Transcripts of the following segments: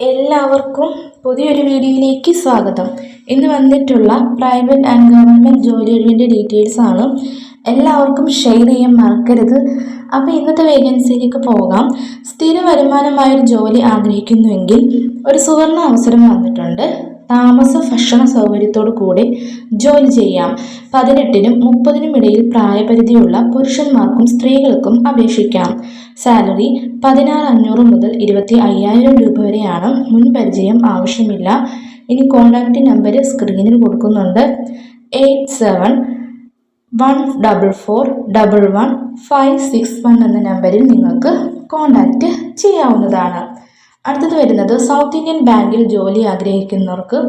എല്ലാവർക്കും പുതിയൊരു വീഡിയോയിലേക്ക് സ്വാഗതം. ഇന്ന് വന്നിട്ടുള്ള പ്രൈവറ്റ് ആൻഡ് ഗവൺമെന്റ് ജോലി ഒഴിവിന്റെ ഡീറ്റെയിൽസ് ആണ്. എല്ലാവർക്കും ഷെയർ ചെയ്യാൻ മറക്കരുത്. അപ്പോൾ ഇന്നത്തെ വേക്കൻസിയിലേക്ക് പോകാം. സ്ഥിര വരുമാനമായൊരു ജോലി ആഗ്രഹിക്കുന്നുവെങ്കിൽ ഒരു സുവർണ അവസരം വന്നിട്ടുണ്ട്. താമസ ഭക്ഷണ സൗകര്യത്തോടു കൂടി ജോലി ചെയ്യാം. പതിനെട്ടിനും മുപ്പതിനും ഇടയിൽ പ്രായപരിധിയുള്ള പുരുഷന്മാർക്കും സ്ത്രീകൾക്കും അപേക്ഷിക്കാം. സാലറി പതിനാറ് അഞ്ഞൂറ് മുതൽ ഇരുപത്തി അയ്യായിരം രൂപ വരെയാണ്. മുൻപരിചയം ആവശ്യമില്ല. ഇനി കോൺടാക്റ്റ് നമ്പർ സ്ക്രീനിൽ കൊടുക്കുന്നുണ്ട്. Eight seven one double four double one five six one എന്ന നമ്പറിൽ നിങ്ങൾക്ക് കോൺടാക്റ്റ് ചെയ്യാവുന്നതാണ്. അടുത്തത് വരുന്നത് സൗത്ത് ഇന്ത്യൻ ബാങ്കിൽ ജോലി ആഗ്രഹിക്കുന്നവർക്ക്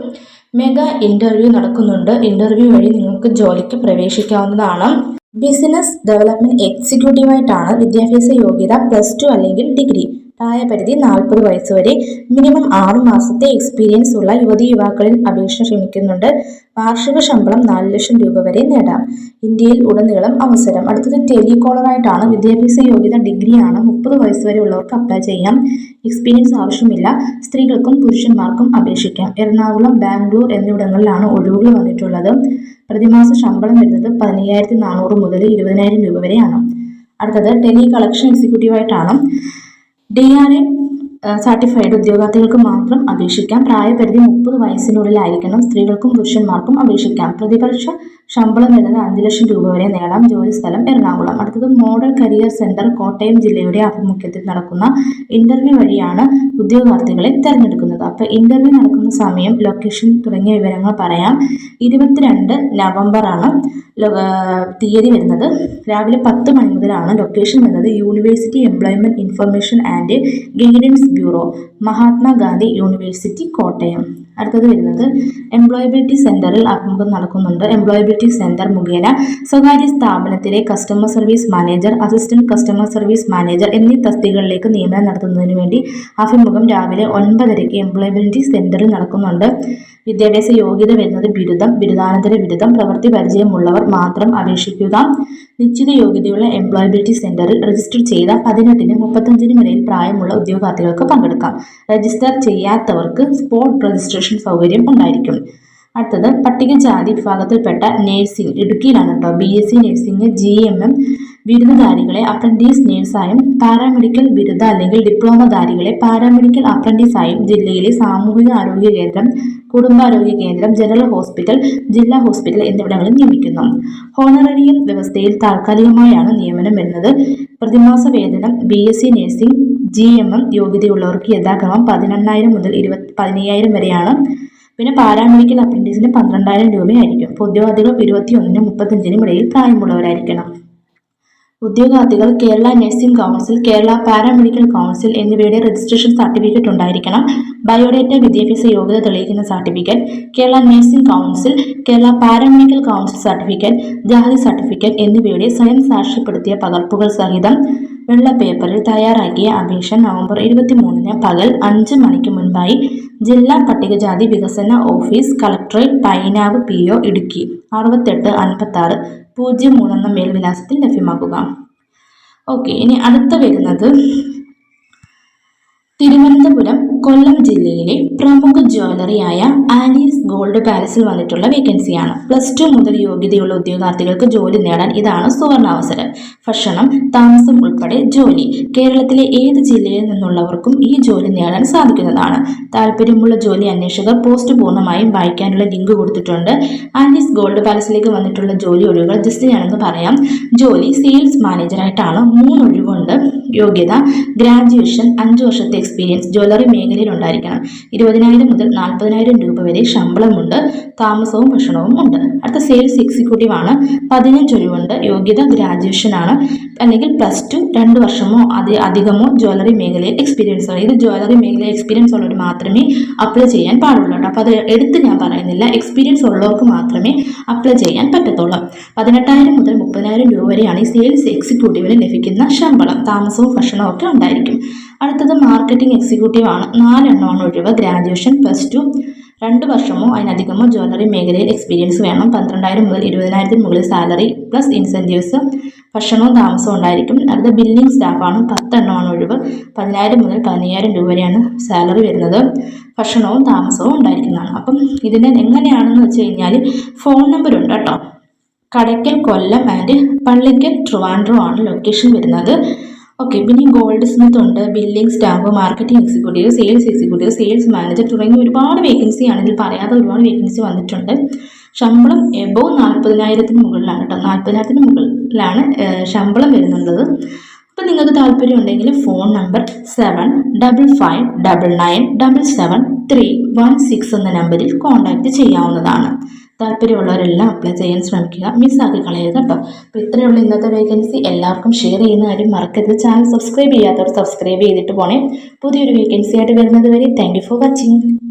മെഗാ ഇന്റർവ്യൂ നടക്കുന്നുണ്ട്. ഇന്റർവ്യൂ വഴി നിങ്ങൾക്ക് ജോലിക്ക് പ്രവേശിക്കാവുന്നതാണ്. ബിസിനസ് ഡെവലപ്മെന്റ് എക്സിക്യൂട്ടീവായിട്ടാണ് വിദ്യാഭ്യാസ യോഗ്യത പ്ലസ് ടു അല്ലെങ്കിൽ ഡിഗ്രി പ്രായപരിധി നാൽപ്പത് വയസ്സ് വരെ മിനിമം ആറു മാസത്തെ എക്സ്പീരിയൻസ് ഉള്ള യുവതി യുവാക്കളിൽ അപേക്ഷ ക്ഷണിക്കുന്നുണ്ട്. വാർഷിക ശമ്പളം നാല് ലക്ഷം രൂപ വരെ നേടാം. ഇന്ത്യയിൽ ഉടനീളം അവസരം. അടുത്തത് ടെലികോളറായിട്ടാണ് വിദ്യാഭ്യാസ യോഗ്യത ഡിഗ്രിയാണ് മുപ്പത് വയസ്സ് വരെ ഉള്ളവർക്ക് അപ്ലൈ ചെയ്യാം. എക്സ്പീരിയൻസ് ആവശ്യമില്ല. സ്ത്രീകൾക്കും പുരുഷന്മാർക്കും അപേക്ഷിക്കാം. എറണാകുളം ബാംഗ്ലൂർ എന്നിവിടങ്ങളിലാണ് ഒഴിവുകൾ വന്നിട്ടുള്ളത്. പ്രതിമാസ ശമ്പളം വരുന്നത് പതിനയ്യായിരത്തി നാനൂറ് മുതൽ ഇരുപതിനായിരം രൂപ വരെയാണ്. അടുത്തത് ടെലി കളക്ഷൻ എക്സിക്യൂട്ടീവായിട്ടാണ് ഡി ആർ എ സർട്ടിഫൈഡ് ഉദ്യോഗാർത്ഥികൾക്ക് മാത്രം അപേക്ഷിക്കാം. പ്രായപരിധി മുപ്പത് വയസ്സിനുള്ളിലായിരിക്കണം. സ്ത്രീകൾക്കും പുരുഷന്മാർക്കും അപേക്ഷിക്കാം. പ്രതിപക്ഷ ശമ്പളം വരുന്നത് അഞ്ച് ലക്ഷം രൂപ വരെ നേടാം. ജോലി സ്ഥലം എറണാകുളം. അടുത്തത് മോഡൽ കരിയർ സെന്റർ കോട്ടയം ജില്ലയുടെ ആഭിമുഖ്യത്തിൽ നടക്കുന്ന ഇന്റർവ്യൂ വഴിയാണ് ഉദ്യോഗാർത്ഥികളെ തിരഞ്ഞെടുക്കുന്നത്. അപ്പോൾ ഇന്റർവ്യൂ നടക്കുന്ന സമയം ലൊക്കേഷൻ തുടങ്ങിയ വിവരങ്ങൾ പറയാം. ഇരുപത്തിരണ്ട് നവംബറാണ് തീയതി വരുന്നത്. രാവിലെ പത്ത് മണി മുതലാണ് ലൊക്കേഷൻ വരുന്നത്. University employment information and guidance bureau Mahatma Gandhi university Kottayam. അടുത്തത് വരുന്നത് എംപ്ലോയബിലിറ്റി സെന്ററിൽ അഭിമുഖം നടക്കുന്നുണ്ട്. എംപ്ലോയബിലിറ്റി സെന്റർ മുഖേന സ്വകാര്യ സ്ഥാപനത്തിലെ customer service manager assistant customer service manager എന്നീ തസ്തികകളിലേക്ക് നിയമനം നടത്തുന്നതിന് വേണ്ടി അഭിമുഖം രാവിലെ ഒൻപതരയ്ക്ക് എംപ്ലോയബിലിറ്റി സെന്ററിൽ നടക്കുന്നുണ്ട്. വിദ്യാഭ്യാസ യോഗ്യത വരുന്നത് ബിരുദം ബിരുദാനന്തര ബിരുദം പ്രവൃത്തി പരിചയമുള്ളവർ മാത്രം അപേക്ഷിക്കുക. നിശ്ചിത യോഗ്യതയുള്ള എംപ്ലോയബിലിറ്റി സെന്ററിൽ രജിസ്റ്റർ ചെയ്ത പതിനെട്ടിനും മുപ്പത്തഞ്ചിനും ഇടയിൽ പ്രായമുള്ള ഉദ്യോഗാർത്ഥികൾക്ക് പങ്കെടുക്കാം. രജിസ്റ്റർ ചെയ്യാത്തവർക്ക് സ്പോട്ട് രജിസ്ട്രേഷൻ സൗകര്യം ഉണ്ടായിരിക്കും. അടുത്തത് പട്ടികജാതി വിഭാഗത്തിൽപ്പെട്ട നേഴ്സിംഗ് ഇടുക്കിയിലാണ് കേട്ടോ B S C nursing G N M ബിരുദധാരികളെ apprentice നേഴ്സായും പാരാമെഡിക്കൽ ബിരുദ അല്ലെങ്കിൽ ഡിപ്ലോമധാരികളെ പാരാമെഡിക്കൽ അപ്രന്റീസായും ജില്ലയിലെ സാമൂഹിക ആരോഗ്യ കേന്ദ്രം കുടുംബാരോഗ്യ കേന്ദ്രം ജനറൽ ഹോസ്പിറ്റൽ ജില്ലാ ഹോസ്പിറ്റൽ എന്നിവിടങ്ങളിൽ നിയമിക്കുന്നു. ഹോണററിയം വ്യവസ്ഥയിൽ താൽക്കാലികമായാണ് നിയമനം വരുന്നത്. പ്രതിമാസ വേതനം B S C nursing G N M യോഗ്യതയുള്ളവർക്ക് യഥാക്രമം പതിനെണ്ണായിരം മുതൽ ഇരുപത്തി പതിനയ്യായിരം വരെയാണ്. പിന്നെ പാരാമെഡിക്കൽ അപ്രന്റീസിന് പന്ത്രണ്ടായിരം രൂപയായിരിക്കും. അപ്പോൾ ഉദ്യോഗാർത്ഥികൾ ഇരുപത്തിയൊന്നിനും മുപ്പത്തഞ്ചിനും ഇടയിൽ പ്രായമുള്ളവരായിരിക്കണം. ഉദ്യോഗാർത്ഥികൾ Kerala nursing council Kerala paramedical council എന്നിവയുടെ രജിസ്ട്രേഷൻ സർട്ടിഫിക്കറ്റ് ഉണ്ടായിരിക്കണം. ബയോഡേറ്റ വിദ്യാഭ്യാസ യോഗ്യത തെളിയിക്കുന്ന certificate Kerala nursing council Kerala paramedical council certificate ജാതി സർട്ടിഫിക്കറ്റ് എന്നിവയുടെ സ്വയം സാക്ഷ്യപ്പെടുത്തിയ പകർപ്പുകൾ സഹിതം വെള്ള പേപ്പറിൽ തയ്യാറാക്കിയ അപേക്ഷ നവംബർ ഇരുപത്തിമൂന്നിന് പകൽ അഞ്ച് മണിക്ക് മുൻപായി ജില്ലാ പട്ടികജാതി വികസന office collectorate Painavu P O Idukki. അറുപത്തെട്ട് അൻപത്തി ആറ് പൂജ്യം മൂന്നെന്ന മേൽവിലാസത്തിൽ ലഭ്യമാക്കുക. ഓക്കെ ഇനി അടുത്ത വരുന്നത് തിരുവനന്തപുരം കൊല്ലം ജില്ലയിലെ പ്രമുഖ ജ്വല്ലറിയായ ആലീസ് ഗോൾഡ് പാലസിൽ വന്നിട്ടുള്ള വേക്കൻസിയാണ്. പ്ലസ് ടു മുതൽ യോഗ്യതയുള്ള ഉദ്യോഗാർത്ഥികൾക്ക് ജോലി നേടാൻ ഇതാണ് സുവർണാവസരം. ഭക്ഷണം താമസം ഉൾപ്പെടെ ജോലി. കേരളത്തിലെ ഏത് ജില്ലയിൽ നിന്നുള്ളവർക്കും ഈ ജോലി നേടാൻ സാധിക്കുന്നതാണ്. താല്പര്യമുള്ള ജോലി അന്വേഷകർ പോസ്റ്റ് പൂർണമായും വായിക്കാനുള്ള ലിങ്ക് കൊടുത്തിട്ടുണ്ട്. ആലീസ് ഗോൾഡ് പാലസിലേക്ക് വന്നിട്ടുള്ള ജോലി ഒഴിവുകൾ ജസ്റ്റ് പറയാം. ജോലി സെയിൽസ് മാനേജറായിട്ടാണ് മൂന്ന് ഒഴിവുണ്ട് യോഗ്യത ഗ്രാജുവേഷൻ അഞ്ച് വർഷത്തെ എക്സ്പീരിയൻസ് ജ്വല്ലറി മേഖലയിൽ ഉണ്ടായിരിക്കണം ഇരുപതിനായിരം മുതൽ നാൽപ്പതിനായിരം രൂപ വരെ ശമ്പളമുണ്ട്. താമസവും ഭക്ഷണവും ഉണ്ട്. അടുത്ത സെയിൽസ് എക്സിക്യൂട്ടീവ് ആണ്. പതിനഞ്ച് ഒഴിവുണ്ട്. യോഗ്യത ഗ്രാജുവേഷൻ ആണ്. അല്ലെങ്കിൽ പ്ലസ് ടു രണ്ട് വർഷമോ അതി അധികമോ ജ്വല്ലറി മേഖലയിൽ എക്സ്പീരിയൻസ് ആണ്. ഇത് ജ്വല്ലറി മേഖലയിൽ എക്സ്പീരിയൻസ് ഉള്ളവർ മാത്രമേ അപ്ലൈ ചെയ്യാൻ പാടുള്ളൂ കേട്ടോ. അപ്പോൾ അത് എടുത്ത് ഞാൻ പറയുന്നില്ല. എക്സ്പീരിയൻസ് ഉള്ളവർക്ക് മാത്രമേ അപ്ലൈ ചെയ്യാൻ പറ്റത്തുള്ളൂ. പതിനെട്ടായിരം മുതൽ മുപ്പതിനായിരം രൂപ വരെയാണ് ഈ സെയിൽസ് എക്സിക്യൂട്ടീവിന് ലഭിക്കുന്ന ശമ്പളം. താമസവും ഭക്ഷണവും ഒക്കെ ഉണ്ടായിരിക്കും. അടുത്തത് മാർക്കറ്റിംഗ് എക്സിക്യൂട്ടീവ് ആണ്. നാലെണ്ണമാണ് ഒഴിവ്. ഗ്രാജുവേഷൻ പ്ലസ് ടു രണ്ട് വർഷമോ അതിനധികമോ ജ്വല്ലറി മേഖലയിൽ എക്സ്പീരിയൻസ് വേണം. പന്ത്രണ്ടായിരം മുതൽ ഇരുപതിനായിരത്തിന് മുകളിൽ സാലറി പ്ലസ് ഇൻസെന്റീവ്സ് ഭക്ഷണവും താമസവും ഉണ്ടായിരിക്കും. അടുത്ത ബില്ലിംഗ് സ്റ്റാഫാണ് പത്തെണ്ണമാണ് ഒഴിവ്. പതിനായിരം മുതൽ പതിനയ്യായിരം രൂപ വരെയാണ് സാലറി വരുന്നത്. ഭക്ഷണവും താമസവും ഉണ്ടായിരിക്കുന്നതാണ്. അപ്പം ഇതിന് എങ്ങനെയാണെന്ന് വെച്ച് കഴിഞ്ഞാൽ ഫോൺ നമ്പർ ഉണ്ട് കേട്ടോ. കടയ്ക്കൽ കൊല്ലം ആൻഡ് പള്ളിക്കൽ ട്രിവാൻഡ്രോ ആണ് ലൊക്കേഷൻ വരുന്നത്. ഓക്കെ പിന്നെ ഗോൾഡ് സ്മിത്ത് ഉണ്ട്. Billing staff marketing executive sales executive sales manager തുടങ്ങിയ ഒരുപാട് വേക്കൻസിയാണ് ആണെങ്കിൽ പറയാതെ ഒരുപാട് വേക്കൻസി വന്നിട്ടുണ്ട്. ശമ്പളം എബോവ് നാൽപ്പതിനായിരത്തിന് മുകളിലാണ് കേട്ടോ നാൽപ്പതിനായിരത്തിന് മുകളിലാണ് ശമ്പളം വരുന്നുള്ളത്. അപ്പം നിങ്ങൾക്ക് താല്പര്യം ഉണ്ടെങ്കിൽ phone number seven double five double nine double seven three one six എന്ന നമ്പറിൽ കോൺടാക്റ്റ് ചെയ്യാവുന്നതാണ്. താല്പര്യമുള്ളവരെല്ലാം അപ്ലൈ ചെയ്യാൻ ശ്രമിക്കുക. മിസ്സാക്കി കളയരുത് കേട്ടോ. അപ്പോൾ ഇത്രയുള്ള ഇന്നത്തെ വേക്കൻസി എല്ലാവർക്കും ഷെയർ ചെയ്യുന്ന കാര്യം മറക്കരുത്. ചാനൽ സബ്സ്ക്രൈബ് ചെയ്യാത്തവർ സബ്സ്ക്രൈബ് ചെയ്തിട്ട് പോണേ. പുതിയൊരു വേക്കൻസി ആയിട്ട് വരുന്നത് വരെ താങ്ക് ഫോർ വാച്ചിങ്